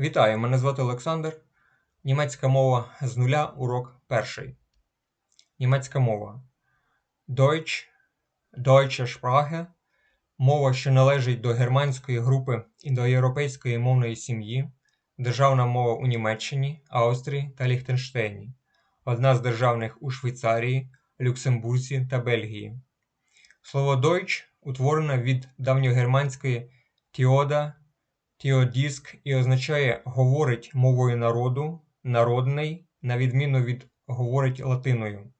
Вітаю, мене звати Олександр. Німецька мова з нуля, урок перший. Німецька мова. Deutsch, Deutsche Sprache – мова, що належить до германської групи індоєвропейської мовної сім'ї, державна мова у Німеччині, Австрії та Ліхтенштейні, одна з державних у Швейцарії, Люксембурзі та Бельгії. Слово Deutsch утворено від давньогерманської тіода Тіодіск і означає говорить мовою народу, народний, на відміну від говорить латиною.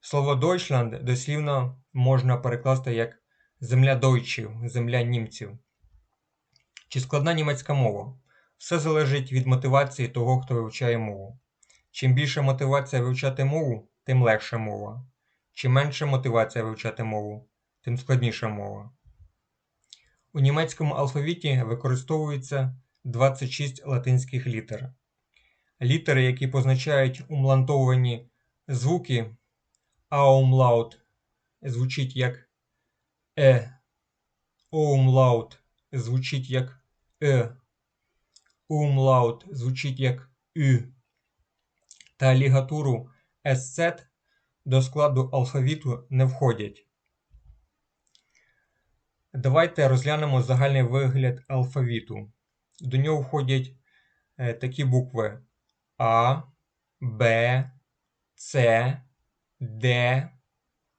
Слово Deutschland дослівно можна перекласти як земля дойчів, земля німців. Чи складна німецька мова? Все залежить від мотивації того, хто вивчає мову. Чим більша мотивація вивчати мову, тим легша мова. Чим менша мотивація вивчати мову, тим складніша мова. У німецькому алфавіті використовується 26 латинських літер. Літери, які позначають умлантовані звуки, аумлаут звучить як е, оумлаут звучить як е, умлаут звучить як ю, та лігатуру СЦ до складу алфавіту не входять. Давайте розглянемо загальний вигляд алфавіту. До нього входять е, такі букви А, Б, С, Д,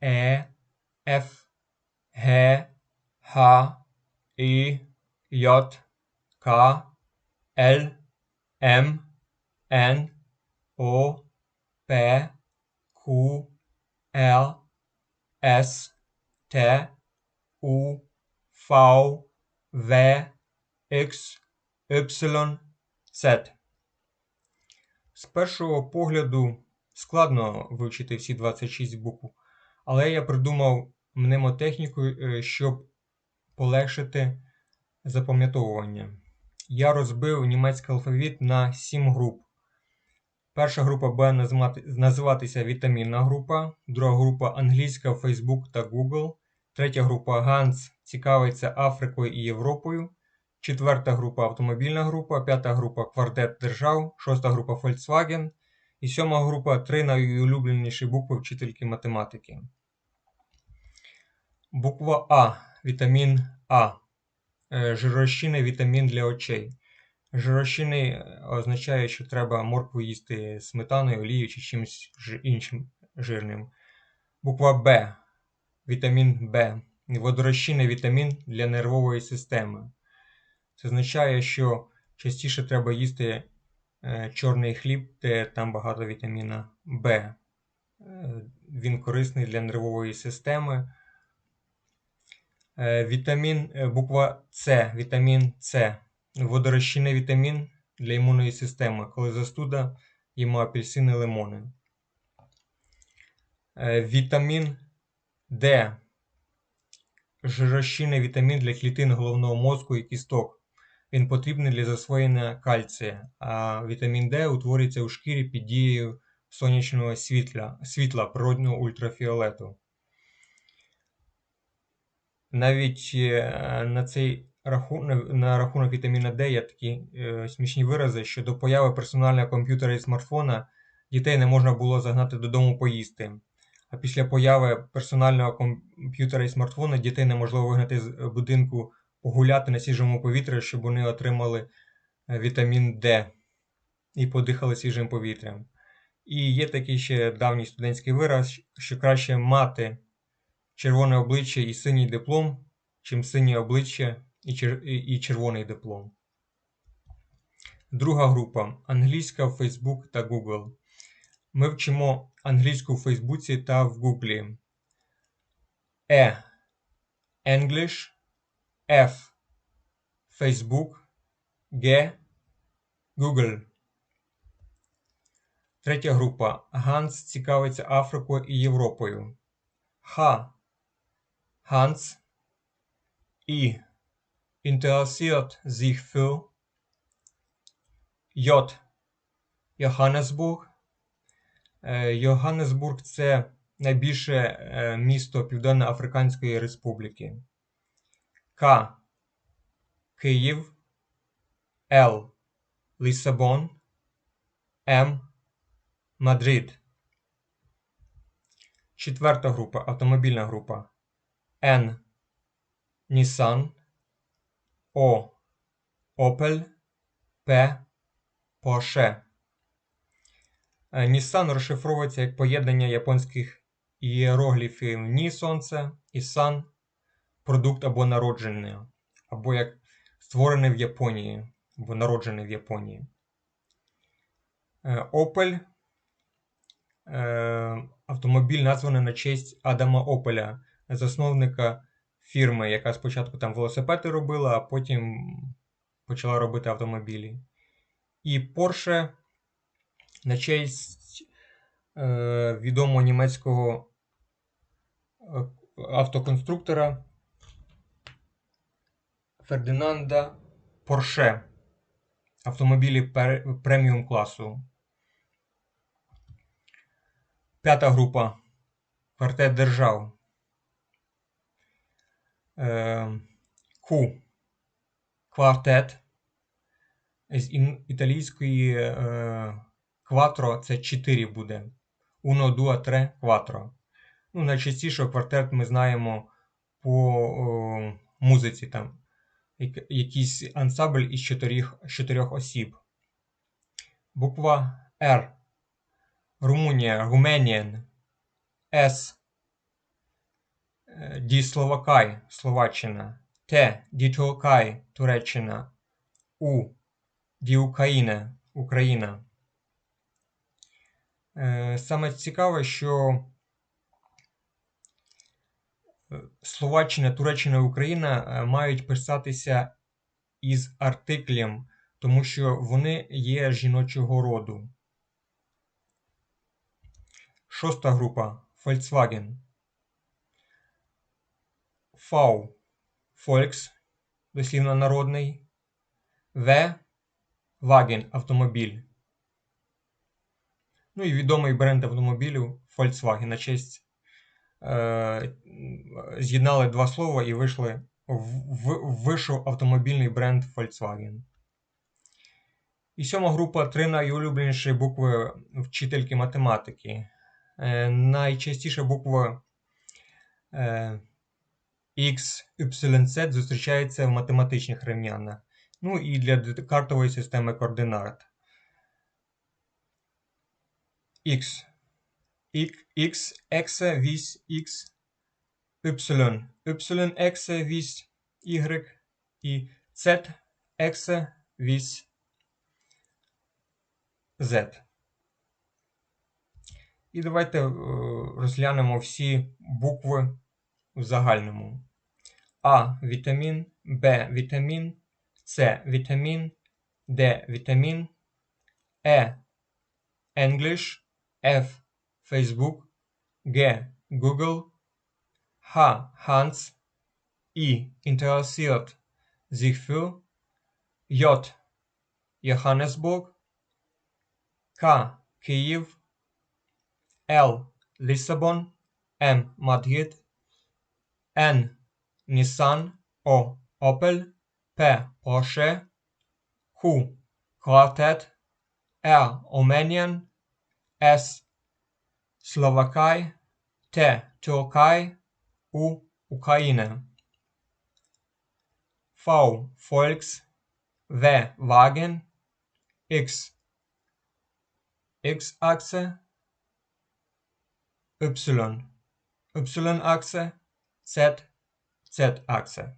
Е, Ф, Г, Х, І, J, К, Л, М, Н, О, П, Q, Л, С, Т, У, V, X, Y, Z. З першого погляду складно вивчити всі 26 букв, але я придумав мнемотехніку, е, щоб полегшити запам'ятовування. Я розбив німецький алфавіт на 7 груп. Перша група буде називатися вітамінна група, друга група англійська, Facebook та Google. Третя група Ганс цікавиться Африкою і Європою. Четверта група автомобільна група, п'ята група Квартет держав, шоста група Volkswagen і сьома група три найулюбленіші букви вчительки математики. Буква А. Вітамін А. Е, жирощинний вітамін для очей. Жирощинний е, означає, що треба моркву їсти сметаною, олією чи чимось іншим жирним. Буква Б вітамін В, водорозчинний вітамін для нервової системи. Це означає, що частіше треба їсти е, чорний хліб, де там багато вітаміна В. Е, він корисний для нервової системи. Е, вітамін буква С, вітамін С, водорозчинний вітамін для імунної системи, коли застуда їмо апельсини лимони. Вітамін Д. Жирощинний вітамін для клітин головного мозку і кісток. Він потрібний для засвоєння кальція, а вітамін Д утворюється у шкірі під дією сонячного світла, світла природного ультрафіолету. Навіть е, на цей рахунок на рахунок вітаміна Д є такі е, смішні вирази, що до появи персонального комп'ютера і смартфона дітей не можна було загнати додому поїсти. А після появи персонального комп'ютера і смартфона дітей неможливо вигнати з будинку погуляти на свіжому повітрі, щоб вони отримали е, вітамін Д і подихали свіжим повітрям. І є такий ще давній студентський вираз, що краще мати червоне обличчя і синій диплом, чим синє обличчя і червоний диплом. Друга група англійська, Facebook та Google. Ми вчимо англійську в Фейсбуці та в Гуглі. E. English F. Facebook G. Google. Третя група. Ганс цікавиться Африкою і Європою. Х. Hans. I. Interessiert sich für. J. Johannesburg. Е, Йоганнесбург це найбільше е, місто Південно-Африканської Республіки. К. Київ. Л. Лісабон, М. Мадрид. Четверта група автомобільна група Н. Nissan, О. Opel, П. Porsche. Nissan розшифровується як поєднання японських ієрогліфів Ні Сонце і Сан продукт або народження, або як створений в Японії, або народжений в Японії. Opel автомобіль названий на честь Адама Опеля, засновника фірми, яка спочатку там велосипеди робила, а потім почала робити автомобілі. І Porsche на честь е, відомого німецького е, автоконструктора Фердинанда Порше. Автомобілі преміум класу. П'ята група. Квартет держав. Q. Квартет. З італійської е, кватро це 4 буде. Uno, due, tre, quattro. Ну, найчастіше квартет ми знаємо по о, музиці там. Якийсь ансамбль із чотирьох, чотирьох осіб. Буква R. Румунія, Руменіан. С. Ді Словакай, Словаччина. Т. Ді Толкай, Туреччина. У. Ді Україна. Е, саме цікаве, що е, Словаччина, Туреччина і Україна е, мають писатися із артиклем, тому що вони є жіночого роду. Шоста група Volkswagen. V. Volks, дослівно народний. В. Wagen автомобіль. Ну і відомий бренд автомобілів Volkswagen на честь е, з'єднали два слова і вийшли в, вийшов автомобільний бренд Volkswagen. І сьома група три найулюбленіші букви вчительки математики. Е, найчастіше буква е, X, Y, Z зустрічається в математичних рівняннях. Ну і для картової системи координат. X. X, X, вісь X, Y, Y, X, вісь Y і Z, X, вісь Z. І давайте е, розглянемо всі букви в загальному. А вітамін, Б вітамін, С вітамін, Д вітамін, Е English, F. Facebook, G. Google, H. Hans, I. Interessiert sich für, J. Johannesburg, K. Kiew, L. Lissabon, M. Madrid, N. Nissan, O. Opel, P. Porsche, Q. Quartet, R. Romanian, S. Slowakei, T. Türkei, U. Ukraine. V. Volks, W Wagen, X. X-Achse, Y. Y-Achse, Z. Z-Achse.